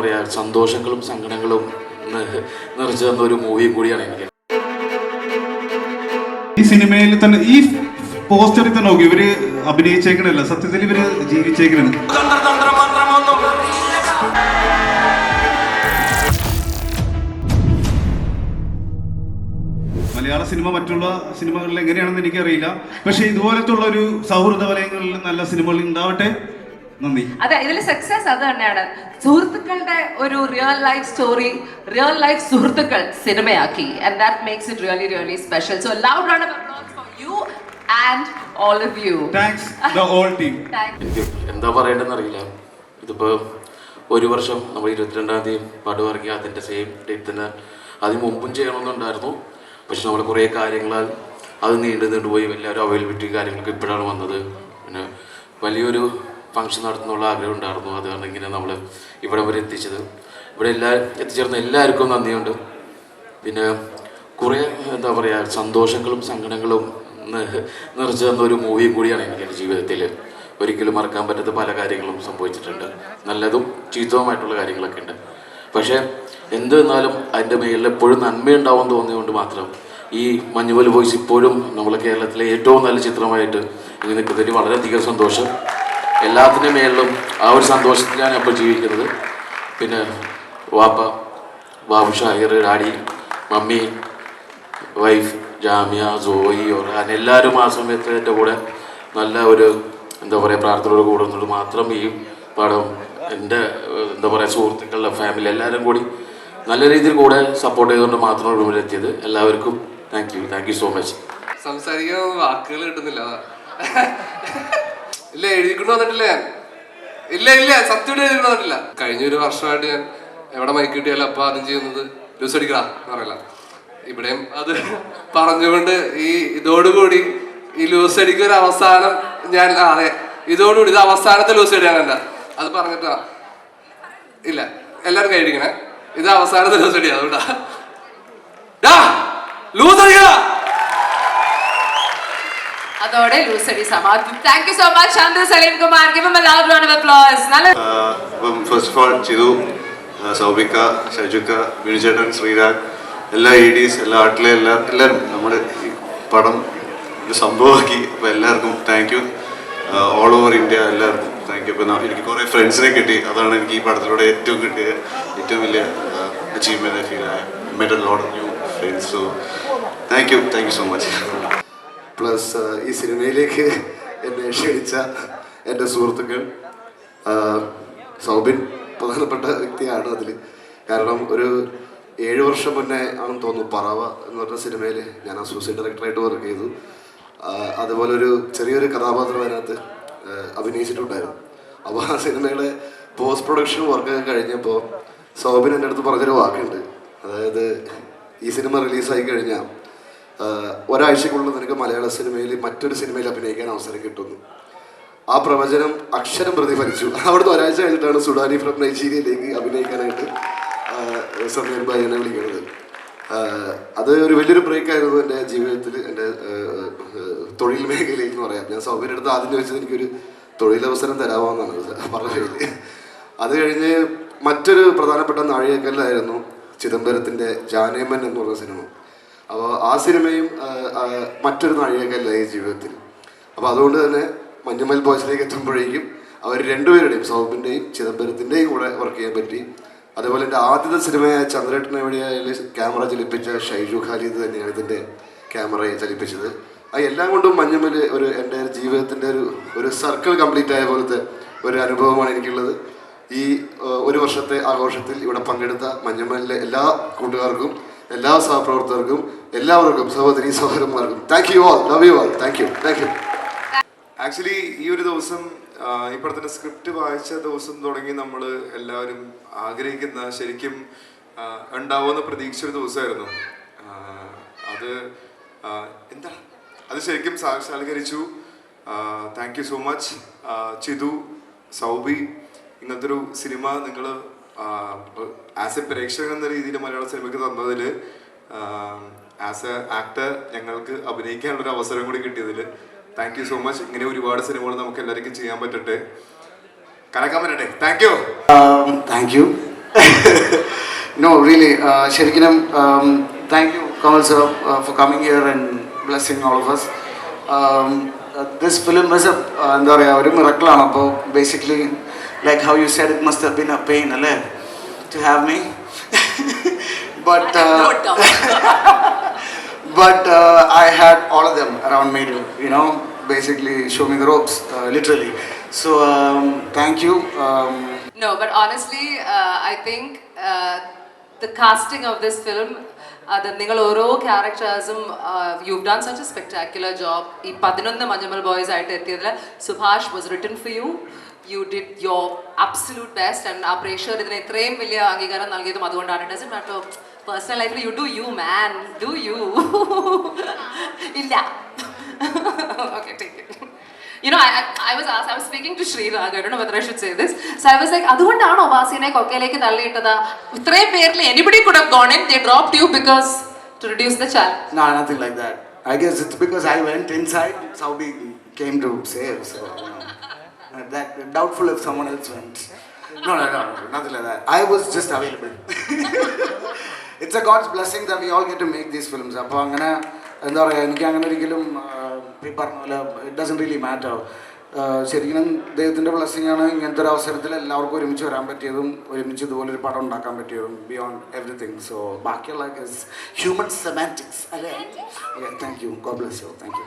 പറയുക സന്തോഷങ്ങളും സങ്കടങ്ങളും നിറച്ചു തന്ന ഒരു മൂവി കൂടിയാണ് എനിക്ക്. ഈ സിനിമയിൽ തന്നെ ഈ പോസ്റ്ററിൽ തന്നെ നോക്കി ഇവർ അഭിനയിച്ചേക്കണല്ല? സത്യത്തിൽ ഇവർ ജീവിച്ചേക്കണ മലയാള സിനിമ മറ്റുള്ള സിനിമകളിൽ എങ്ങനെയാണെന്ന് എനിക്കറിയില്ല. പക്ഷെ ഇതുപോലത്തുള്ള ഒരു സൗഹൃദ വലയങ്ങളിൽ നല്ല സിനിമകൾ ഉണ്ടാവട്ടെ. അതെ ഇതിൽ സക്സസ് അത് തന്നെയാണ്. സുഹൃത്തുക്കളുടെ ഒരു real life story real life സുഹൃത്തുക്കൾ സിനിമയാക്കി. And that makes it really really special so love round for you and all of you thanks the all team എനിക്ക് എന്താ പറയേണ്ടതെന്ന് അറിയില്ല. ഇതിപ്പോ ഒരു വർഷം നമ്മൾ ഇരുപത്തിരണ്ടാം തീയതി പാട്ട് പറയുക അതിന്റെ സെയിം ഡേറ്റ് തന്നെ അതിന് മുമ്പും ചെയ്യണമെന്നുണ്ടായിരുന്നു. പക്ഷെ നമ്മൾ കുറേ കാര്യങ്ങളാൽ അത് നീണ്ടു നീണ്ടുപോയി എല്ലാവരും അവൈലബിലിറ്റി കാര്യങ്ങളൊക്കെ ഇപ്പോഴാണ് വന്നത്. പിന്നെ വലിയൊരു ഫംഗ്ഷൻ നടത്തുന്നുള്ള ആഗ്രഹം ഉണ്ടായിരുന്നു. അതാണ് ഇങ്ങനെ നമ്മൾ ഇവിടെ വരെ എത്തിച്ചത്. ഇവിടെ എല്ലാ എത്തിച്ചേർന്ന എല്ലാവർക്കും നന്ദിയുണ്ട്. പിന്നെ കുറേ എന്താ പറയുക സന്തോഷങ്ങളും സങ്കടങ്ങളും നിറച്ചു തന്ന ഒരു മൂവി കൂടിയാണ് എനിക്ക് ജീവിതത്തിൽ ഒരിക്കലും മറക്കാൻ പറ്റാത്ത പല കാര്യങ്ങളും സംഭവിച്ചിട്ടുണ്ട്. നല്ലതും ചീത്തവുമായിട്ടുള്ള കാര്യങ്ങളൊക്കെ ഉണ്ട്. പക്ഷേ എന്ത് വന്നാലും അതിന്റെ മേലിൽ എപ്പോഴും നന്മയുണ്ടാവും തോന്നിയതുകൊണ്ട് മാത്രം ഈ മഞ്ഞുപോലെ വോയിസ് ഇപ്പോഴും നമ്മളെ കേരളത്തിലെ ഏറ്റവും നല്ല ചിത്രമായിട്ട് ഇങ്ങനെ നിൽക്കുന്നതിന് വളരെയധികം സന്തോഷം. എല്ലാത്തിന്റെ മേളിലും ആ ഒരു സന്തോഷത്തിലാണ് ഇപ്പോൾ ജീവിക്കുന്നത്. പിന്നെ വാപ്പ Babu Shahir daddy mummy wife Jamya Soyi Oran എല്ലാവരും ആ സമയത്ത് എന്റെ കൂടെ നല്ല ഒരു എന്താ പറയുക പ്രാർത്ഥനയോട് കൂടെ നിന്നിട്ട് മാത്രം ഈ പടം എന്റെ എന്താ പറയുക സുഹൃത്തുക്കളുടെ ഫാമിലി എല്ലാവരും കൂടി നല്ല രീതിയിൽ കൂടെ സപ്പോർട്ട് ചെയ്തുകൊണ്ട് മാത്രമാണ് റൂമിലെത്തിയത് എല്ലാവർക്കും thank you thank you so much സംസാരിക്കാൻ വാക്കുകൾ കിട്ടുന്നില്ല. ഇല്ല എഴുതിക്കൊണ്ട് വന്നിട്ടില്ല ഞാൻ. ഇല്ല ഇല്ല സത്യം എഴുതിക്കൊണ്ട് വന്നിട്ടില്ല. കഴിഞ്ഞ ഒരു വർഷമായിട്ട് ഞാൻ എവിടെ മൈക്ക് കിട്ടിയാലും അപ്പൊ ആദ്യം ചെയ്യുന്നത് ലൂസ് അടിക്കടാ എന്ന് പറയല. ഇവിടെയും അത് പറഞ്ഞുകൊണ്ട് ഈ ഇതോടുകൂടി ഈ ലൂസ് അടിക്ക് ഒരു അവസാനം ഞാൻ അതെ. ഇതോടുകൂടി ഇത് അവസാനത്തെ ലൂസ് അടിയാണ് എന്റെ അത് പറഞ്ഞിട്ടാ. ഇല്ല എല്ലാവരും കഴിക്കണേ ഇത് അവസാനത്തെ ലൂസ് അടിയാ അതുകൊണ്ടാ. ലൂസ് അടിക്കടാ. അതോടെ ലൂസഡി സമാപ്തി thank you so much Chandra Salim Kumar give a loud round of applause നല്ല ഫസ്റ്റ് ഓഫ് ഓൾ ചിദു സൗബിക ഷജുക ഷജുക്ക ശ്രീരാജ് എല്ലാ ഇ എല്ലാ ആർട്ടിലെ എല്ലാ എല്ലാവരും നമ്മുടെ ഈ പടം ഒരു സംഭവമാക്കി. അപ്പം എല്ലാവർക്കും thank you all over India എല്ലാവർക്കും താങ്ക് യു ഇപ്പം എനിക്ക് കുറേ ഫ്രണ്ട്സിനെ കിട്ടി. അതാണ് എനിക്ക് ഈ പടത്തിലൂടെ ഏറ്റവും കിട്ടിയ ഏറ്റവും വലിയ അച്ചീവ്മെന്റ് ഫീൽ ആയ met load new friends so thank you thank you so much plus ഈ സിനിമയിലേക്ക് എന്നെ ക്ഷണിച്ച എന്റെ സുഹൃത്തുക്കൾ സൗബിൻ പ്രധാനപ്പെട്ട വ്യക്തിയാണ് അതിൽ കാരണം ഒരു ഏഴ് വർഷം മുന്നേ ആണെന്ന് തോന്നുന്നു പറവ എന്ന് പറഞ്ഞ സിനിമയിൽ ഞാൻ അസോസിയേറ്റ് ഡയറക്ടറായിട്ട് വർക്ക് ചെയ്തു. അതുപോലെ ഒരു ചെറിയൊരു കഥാപാത്രം അതിനകത്ത് അഭിനയിച്ചിട്ടുണ്ടായിരുന്നു. അപ്പോൾ ആ സിനിമയുടെ പോസ്റ്റ് പ്രൊഡക്ഷൻ വർക്കൊക്കെ കഴിഞ്ഞപ്പോൾ സൗബിൻ എന്റെ അടുത്ത് പറഞ്ഞൊരു വാക്കുണ്ട്. അതായത് ഈ സിനിമ റിലീസായി കഴിഞ്ഞാൽ ഒരാഴ്ചക്കുള്ളിൽ നിനക്ക് മലയാള സിനിമയിൽ മറ്റൊരു സിനിമയിൽ അഭിനയിക്കാൻ അവസരം കിട്ടുന്നു. ആ പ്രവചനം അക്ഷരം പ്രതിഫലിച്ചു അവിടുത്തെ ഒരാഴ്ച കഴിഞ്ഞിട്ടാണ് സുഡാനി ഫ്രം നൈജീരിയയിലേക്ക് അഭിനയിക്കാനായിട്ട് സമീർ ഭായി എന്നെ വിളിക്കുന്നത്. അത് ഒരു വലിയൊരു ബ്രേക്ക് ആയിരുന്നു എന്റെ ജീവിതത്തിൽ എന്റെ തൊഴിൽ മേഖലയിൽ എന്ന് പറയാം. ഞാൻ സൗകര്യം എടുത്ത് ആദ്യം ചോദിച്ചത് എനിക്കൊരു തൊഴിലവസരം തരാമെന്നാണ് പറഞ്ഞത്. അത് കഴിഞ്ഞ് മറ്റൊരു പ്രധാനപ്പെട്ട നാഴികക്കല്ലായിരുന്നു ചിദംബരത്തിന്റെ ജാനേമൻ എന്ന് പറഞ്ഞ സിനിമ. അപ്പോൾ ആ സിനിമയും മറ്റൊരു നാഴികക്കല്ലായി ജീവിതത്തിൽ. അപ്പോൾ അതുകൊണ്ട് തന്നെ മഞ്ഞുമൽ ബോയ്സിലേക്ക് എത്തുമ്പോഴേക്കും അവർ രണ്ടുപേരുടെയും സൗബിന്റെയും ചിദംബരത്തിന്റെയും കൂടെ വർക്ക് ചെയ്യാൻ പറ്റി. അതുപോലെ എന്റെ ആദ്യത്തെ സിനിമയായ ചന്ദ്രേട്ടൻ എവിടെയായാലും ക്യാമറ ചലിപ്പിച്ച ഷൈജു ഖാലിദ് തന്നെയാണ് ഇതിന്റെ ക്യാമറയെ ചലിപ്പിച്ചത്. ആ എല്ലാം കൊണ്ടും മഞ്ഞുമൽ ഒരു എന്റെ ജീവിതത്തിന്റെ ഒരു ഒരു സർക്കിൾ കംപ്ലീറ്റ് ആയ പോലത്തെ ഒരു അനുഭവമാണ് എനിക്കുള്ളത്. ഈ ഒരു വർഷത്തെ ആഘോഷത്തിൽ ഇവിടെ പങ്കെടുത്ത മഞ്ഞുമലിലെ എല്ലാ കൂട്ടുകാർക്കും എല്ലാ സഹപ്രവർത്തകർക്കും എല്ലാവർക്കും സഹോദരി സഹോദരന്മാർക്കും. Thank you all love you all thank you thank you actually ഈ ഒരു ദിവസം ഇപ്പോഴത്തെ സ്ക്രിപ്റ്റ് വായിച്ച ദിവസം തുടങ്ങി നമ്മൾ എല്ലാവരും ആഗ്രഹിക്കുന്ന ശരിക്കും ഉണ്ടാവുമെന്ന് പ്രതീക്ഷ ഒരു ദിവസമായിരുന്നു. അത് എന്താ? അത് ശരിക്കും സാക്ഷാത്കരിച്ചു. Thank you so much Chidu Soubi ഇങ്ങനത്തെ ഒരു സിനിമ നിങ്ങൾ ആസ് എ പ്രേക്ഷകൻ എന്ന രീതിയിൽ മലയാള സിനിമയ്ക്ക് തന്നതിൽ ആസ് എ ആക്ടർ ഞങ്ങൾക്ക് അഭിനയിക്കാനുള്ള ഒരു അവസരം കൂടി കിട്ടിയതിൽ താങ്ക് യു സോ മച്ച് ഇങ്ങനെ ഒരുപാട് സിനിമകൾ നമുക്ക് എല്ലാവർക്കും ചെയ്യാൻ പറ്റട്ടെ. കലക്കാൻ പറ്റട്ടെ thank you thank you no really ശരിക്കും thank you Kamal sir for coming here and blessing all of blessing this film is എന്താ പറയുക ഒരു മിറക്കിളാണ് അപ്പോൾ basically like how you said it must been a pain അല്ലേ? To have me but but uh, I had all of them around me to, you know, basically show me the ropes, uh, literally. So um, thank you. Um, No, but honestly, uh, I think uh, the casting of this film, അത് നിങ്ങൾ ഓരോ ക്യാരക്ടേഴ്സും you done such a spectacular job ഈ പതിനൊന്ന് Manjummel boys ആയിട്ട് എത്തിയതിൽ Subhash was written for you you did your absolute best and ആ പ്രേക്ഷകർ ഇതിന് ഇത്രയും വലിയ അംഗീകാരം നൽകിയതും അതുകൊണ്ടാണ് ഡസൻ മാറ്റർ പേഴ്സണൽ ലൈഫിൽ you do you man do you ഇല്ല okay take it You know, I, I, I was asked, I was speaking to Sri raghav I don't know whether I should say this. So I was like, അതുകൊണ്ടാണോ വാസിനെ കൊക്കയിലേക്ക് തള്ളിയിട്ടത് ഇത്രയും പേരിൽ anybody could gone in, they dropped you because to reduce the challenge. no, nothing like that. I guess it's because I went inside, Saudi came to save. So, you know, that doubtful if someone else went. No, no, no, no, nothing like that. I was just available. it's a God's blessing that we all get to make these films. അപ്പോൾ അങ്ങനെ എന്താ പറയുക എനിക്ക് അങ്ങനെ ഒരിക്കലും ഈ പറഞ്ഞ പോലെ ഇറ്റ് ഡസൻ റിയലി മാറ്റർ ശരിക്കും ദൈവത്തിന്റെ ബ്ലെസ്സിങ് ആണ് ഇങ്ങനത്തെ ഒരു അവസരത്തിൽ എല്ലാവർക്കും ഒരുമിച്ച് വരാൻ പറ്റിയതും ഒരുമിച്ച് ഇതുപോലെ ഒരു പടം ഉണ്ടാക്കാൻ പറ്റിയതും ബിയോണ്ട് എവറിഥിങ് സോ ബാക്കിയുള്ള ഹ്യൂമൻ സെമാറ്റിക്സ് അല്ലേ thank you God bless you thank you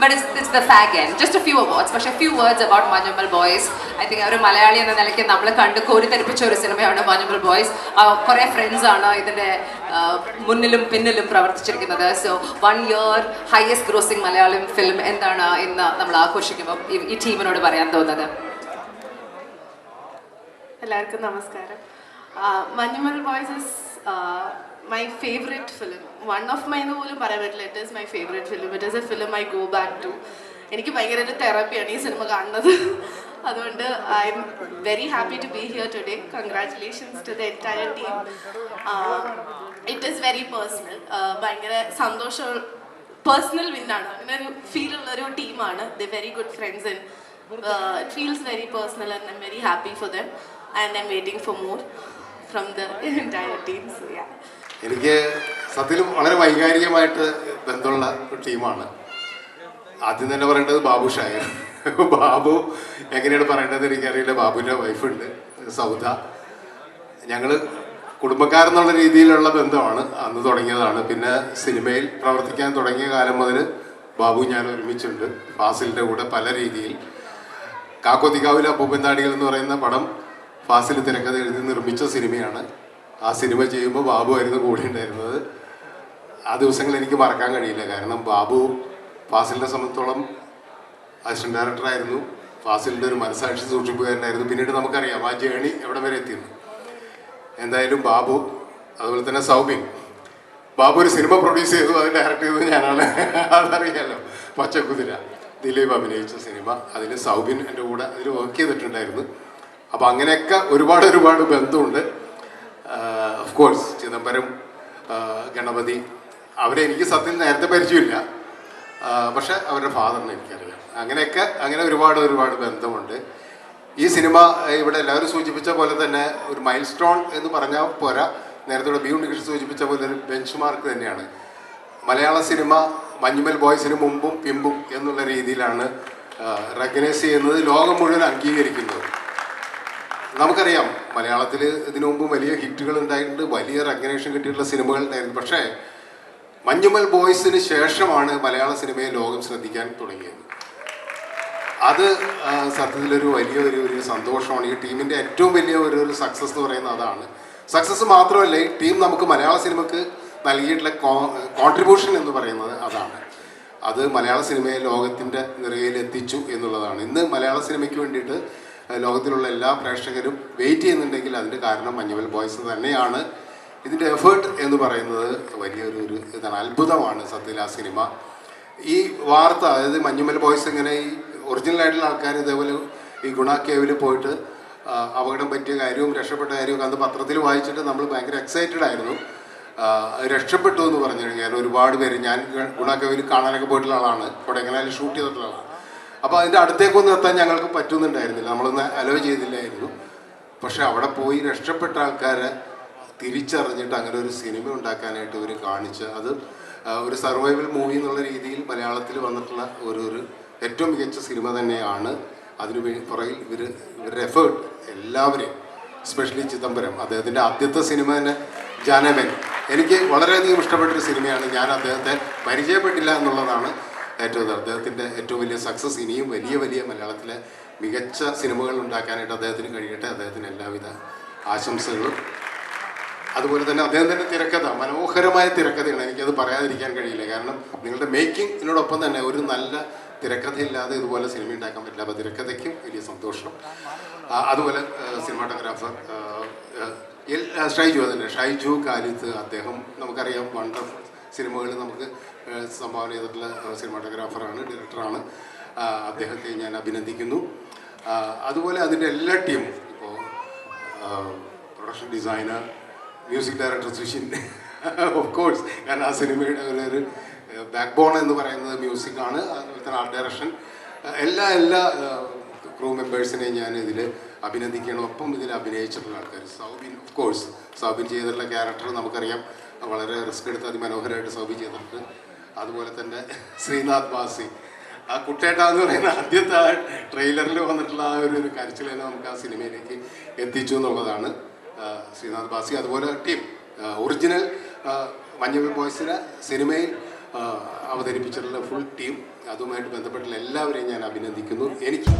But it's, it's the fag end. Just a few awards, പക്ഷേ few words about Manjummel Boys I think ഒരു മലയാളി എന്ന നിലയ്ക്ക് നമ്മൾ കണ്ട് കോരിത്തെരിപ്പിച്ച ഒരു സിനിമയാണ് മഞ്ഞുമൽ ബോയ്സ് കുറേ ഫ്രണ്ട്സ് ആണ് ഇതിന്റെ മുന്നിലും പിന്നിലും പ്രവർത്തിച്ചിരിക്കുന്നത്. So one year highest grossing Malayalam film എന്താണ് ഇന്ന് നമ്മൾ ആഘോഷിക്കുമ്പോൾ ഈ ടീമിനോട് പറയാൻ തോന്നുന്നത്. എല്ലാവർക്കും നമസ്കാരം. Manjummel Boys is my favourite film one of my എന്ന് പോലും പറയാൻ പറ്റില്ല. It is my favourite film it is a film I go back to എനിക്ക് ഭയങ്കര ഒരു തെറപ്പിയാണ് ഈ സിനിമ കാണുന്നത്. അതുകൊണ്ട് I am very happy to be here today congratulations to the entire team it is very personal ഭയങ്കര സന്തോഷം പേഴ്സണൽ വിന്നാണ് അങ്ങനെ ഒരു ഫീൽ ഉള്ള ഒരു ടീമാണ് the very good friends and it feels very personal and I very happy for them and I waiting for more from the entire team so yeah എനിക്ക് സത്യത്തിൽ വളരെ വൈകാരികമായിട്ട് ബന്ധമുള്ള ഒരു ടീമാണ്. ആദ്യം തന്നെ പറയേണ്ടത് ബാബു ഷായർ ബാബു എങ്ങനെയാണ് പറയേണ്ടത് എനിക്കറിയില്ല. ബാബുവിന്റെ വൈഫുണ്ട് സൗദ. ഞങ്ങൾ കുടുംബക്കാരെന്നുള്ള രീതിയിലുള്ള ബന്ധമാണ് അന്ന് തുടങ്ങിയതാണ്. പിന്നെ സിനിമയിൽ പ്രവർത്തിക്കാൻ തുടങ്ങിയ കാലം മുതൽ ബാബു ഞാൻ ഒരുമിച്ചുണ്ട്. ഫാസിലിന്റെ കൂടെ പല രീതിയിൽ. കാക്കോത്തിക്കാവിലെ അപ്പൂപ്പന്താടികൾ എന്ന് പറയുന്ന പടം ഫാസിൽ തിരക്കഥ എഴുതി നിർമ്മിച്ച സിനിമയാണ്. ആ സിനിമ ചെയ്യുമ്പോൾ ബാബു ആയിരുന്നു കൂടെ ഉണ്ടായിരുന്നത്. ആ ദിവസങ്ങൾ എനിക്ക് മറക്കാൻ കഴിയില്ല. കാരണം ബാബു ഫാസിലിനെ സംബന്ധിച്ചോളം അസിസ്റ്റന്റ് ഡയറക്ടറായിരുന്നു ഫാസിലിന്റെ ഒരു മനസ്സാക്ഷി സൂക്ഷിപ്പുകാരനായിരുന്നു പിന്നീട് നമുക്കറിയാം ആ ജേണി എവിടെ വരെ എത്തിയിരുന്നു എന്തായാലും ബാബു അതുപോലെ തന്നെ സൗബിൻ ബാബു ഒരു സിനിമ പ്രൊഡ്യൂസ് ചെയ്തു അത് ഡയറക്റ്റ് ചെയ്തത് ഞാനാണ്. അതറിയാലോ. പച്ചക്കുതിര. ദിലീപ് അഭിനയിച്ച സിനിമ. അതിൽ സൗബിൻ എന്റെ കൂടെ അതിൽ വർക്ക് ചെയ്തിട്ടുണ്ടായിരുന്നു. അപ്പോൾ അങ്ങനെയൊക്കെ ഒരുപാട് ഒരുപാട് ബന്ധമുണ്ട്. കോഴ്സ് ചിദംബരം ഗണപതി അവരെ എനിക്ക് സത്യം നേരത്തെ പരിചയമില്ല. പക്ഷെ അവരുടെ ഫാദറിനെ എനിക്കറിയാം. അങ്ങനെയൊക്കെ അങ്ങനെ ഒരുപാട് ഒരുപാട് ബന്ധമുണ്ട്. ഈ സിനിമ ഇവിടെ എല്ലാവരും സൂചിപ്പിച്ച പോലെ തന്നെ ഒരു മൈൽ സ്റ്റോൺ എന്ന് പറഞ്ഞാൽ പോരാ. നേരത്തെ ഇവിടെ ബി ഉണ്ണികൃഷ്ണൻ സൂചിപ്പിച്ച പോലെ ഒരു ബെഞ്ച് മാർക്ക് തന്നെയാണ്. മലയാള സിനിമ മഞ്ഞുമൽ ബോയ്സിന് മുമ്പും പിമ്പും എന്നുള്ള രീതിയിലാണ് റെക്കഗ്നൈസ് ചെയ്യുന്നത്. ലോകം മുഴുവൻ അംഗീകരിക്കുന്നത്. നമുക്കറിയാം മലയാളത്തിൽ ഇതിനു മുമ്പ് വലിയ ഹിറ്റുകൾ ഉണ്ടായിട്ടുണ്ട്. വലിയ റെക്കഗ്നേഷൻ കിട്ടിയിട്ടുള്ള സിനിമകൾ ഉണ്ടായിരുന്നു. പക്ഷേ മഞ്ഞുമൽ ബോയ്സിന് ശേഷമാണ് മലയാള സിനിമയെ ലോകം ശ്രദ്ധിക്കാൻ തുടങ്ങിയത്. അത് സത്യത്തിലൊരു വലിയ ഒരു ഒരു സന്തോഷമാണ്. ഈ ടീമിന്റെ ഏറ്റവും വലിയ ഒരു ഒരു സക്സസ് എന്ന് പറയുന്നത് അതാണ്. സക്സസ് മാത്രമല്ല ഈ ടീം നമുക്ക് മലയാള സിനിമക്ക് നൽകിയിട്ടുള്ള കോൺട്രിബ്യൂഷൻ എന്ന് പറയുന്നത് അതാണ്. അത് മലയാള സിനിമയെ ലോകത്തിന്റെ നിറയിലെത്തിച്ചു എന്നുള്ളതാണ്. ഇന്ന് മലയാള സിനിമയ്ക്ക് വേണ്ടിയിട്ട് ലോകത്തിലുള്ള എല്ലാ പ്രേക്ഷകരും വെയിറ്റ് ചെയ്യുന്നുണ്ടെങ്കിൽ അതിന്റെ കാരണം മഞ്ഞവൽ ബോയ്സ് തന്നെയാണ്. ഇതിന്റെ എഫേർട്ട് എന്ന് പറയുന്നത് വലിയൊരു ഒരു ഇതാണ് അത്ഭുതമാണ് സത്യത്തിൽ ആ സിനിമ ഈ വാർത്ത അതായത് മഞ്ഞുമൽ ബോയ്സ് ഇങ്ങനെ ഈ ഒറിജിനൽ ആയിട്ടുള്ള ആൾക്കാർ ഇതേപോലെ ഈ ഗുണ കേവിൽ പോയിട്ട് അപകടം പറ്റിയ കാര്യവും രക്ഷപ്പെട്ട കാര്യവും അന്ന് പത്രത്തിൽ വായിച്ചിട്ട് നമ്മൾ ഭയങ്കര എക്സൈറ്റഡ് ആയിരുന്നു. രക്ഷപ്പെട്ടു എന്ന് പറഞ്ഞു കഴിഞ്ഞാൽ ഒരുപാട് പേര് ഞാൻ ഗുണ കേവിൽ കാണാനൊക്കെ പോയിട്ടുള്ള ആളാണ്. കൊടൈക്കനാലിൽ ഷൂട്ട് ചെയ്തിട്ടുള്ള ആളാണ്. അപ്പോൾ അതിന്റെ അടുത്തേക്കൊന്നും എത്താൻ ഞങ്ങൾക്ക് പറ്റുന്നുണ്ടായിരുന്നില്ല. നമ്മളൊന്ന് അലോ ചെയ്തില്ലായിരുന്നു. പക്ഷെ അവിടെ പോയി രക്ഷപ്പെട്ട ആൾക്കാരെ തിരിച്ചറിഞ്ഞിട്ട് അങ്ങനെ ഒരു സിനിമ ഉണ്ടാക്കാനായിട്ട് ഇവർ കാണിച്ച് അത് ഒരു സർവൈവൽ മൂവി എന്നുള്ള രീതിയിൽ മലയാളത്തിൽ വന്നിട്ടുള്ള ഒരു ഒരു ഏറ്റവും മികച്ച സിനിമ തന്നെയാണ്. അതിനു വേണ്ടി പുറകിൽ ഇവർ ഇവരുടെ എഫേർട്ട് എല്ലാവരെയും എസ്പെഷ്യലി ചിദംബരം അദ്ദേഹത്തിന്റെ ആദ്യത്തെ സിനിമ തന്നെ ജാനമൻ എനിക്ക് വളരെയധികം ഇഷ്ടപ്പെട്ടൊരു സിനിമയാണ് ഞാൻ അദ്ദേഹത്തെ പരിചയപ്പെട്ടില്ല എന്നുള്ളതാണ് ഏറ്റവും. അദ്ദേഹത്തിന്റെ ഏറ്റവും വലിയ സക്സസ് ഇനിയും വലിയ വലിയ മലയാളത്തിലെ മികച്ച സിനിമകൾ ഉണ്ടാക്കാനായിട്ട് അദ്ദേഹത്തിന് കഴിയട്ടെ. അദ്ദേഹത്തിന് എല്ലാവിധ ആശംസകളും. അതുപോലെ തന്നെ അദ്ദേഹം തന്നെ തിരക്കഥ മനോഹരമായ തിരക്കഥയാണ്. എനിക്കത് പറയാതിരിക്കാൻ കഴിയില്ല. കാരണം നിങ്ങളുടെ മേക്കിങ്ങിനോടൊപ്പം തന്നെ ഒരു നല്ല തിരക്കഥയില്ലാതെ ഇതുപോലെ സിനിമ ഉണ്ടാക്കാൻ പറ്റില്ല. അപ്പോൾ തിരക്കഥയ്ക്കും വലിയ സന്തോഷം. അതുപോലെ അതുപോലെ സിനിമാട്ടോഗ്രാഫർ ഷൈജു അതന്നെ ഷൈജു കാലിത്ത് അദ്ദേഹം നമുക്കറിയാം വണ്ടർഫുൾ സിനിമകൾ നമുക്ക് സംഭാവന ചെയ്തിട്ടുള്ള സിനിമാറ്റോഗ്രാഫറാണ് ഡയറക്ടറാണ്. അദ്ദേഹത്തെ ഞാൻ അഭിനന്ദിക്കുന്നു. അതുപോലെ അതിന്റെ എല്ലാ ടീമും ഇപ്പോൾ production designer music director Sushin of course കാരണം ആ സിനിമയുടെ ഒരു ബാക്ക് ബോൺ എന്ന് പറയുന്നത് മ്യൂസിക്കാണ് അതുപോലെ തന്നെ ആർട്ട് ഡയറക്ഷൻ എല്ലാ എല്ലാ ക്രൂ മെമ്പേഴ്സിനെയും ഞാൻ ഇതിൽ അഭിനന്ദിക്കണം ഒപ്പം ഇതിൽ അഭിനയിച്ചിട്ടുള്ള ആൾക്കാർ സൗബിൻ ഓഫ് കോഴ്സ് സൗബിൻ ചെയ്തിട്ടുള്ള ക്യാരക്ടർ നമുക്കറിയാം. വളരെ റിസ്ക് എടുത്ത് അതിമനോഹരമായിട്ട് സോബി ചെയ്തിട്ടുണ്ട് അതുപോലെ തന്നെ ശ്രീനാഥ് ബാസി. ആ കുട്ടേട്ട എന്ന് പറയുന്ന ആദ്യത്തെ ആ ട്രെയിലറിൽ വന്നിട്ടുള്ള ആ ഒരു ഒരു കരച്ചിൽ തന്നെ നമുക്ക് ആ സിനിമയിലേക്ക് എത്തിച്ചു എന്നുള്ളതാണ് ശ്രീനാഥ് ബാസി. അതുപോലെ ടീം ഒറിജിനൽ മഞ്ഞൾ ബോയ്സിനെ സിനിമയിൽ അവതരിപ്പിച്ചിട്ടുള്ള ഫുൾ ടീം അതുമായിട്ട് ബന്ധപ്പെട്ടുള്ള എല്ലാവരെയും ഞാൻ അഭിനന്ദിക്കുന്നു. എനിക്ക്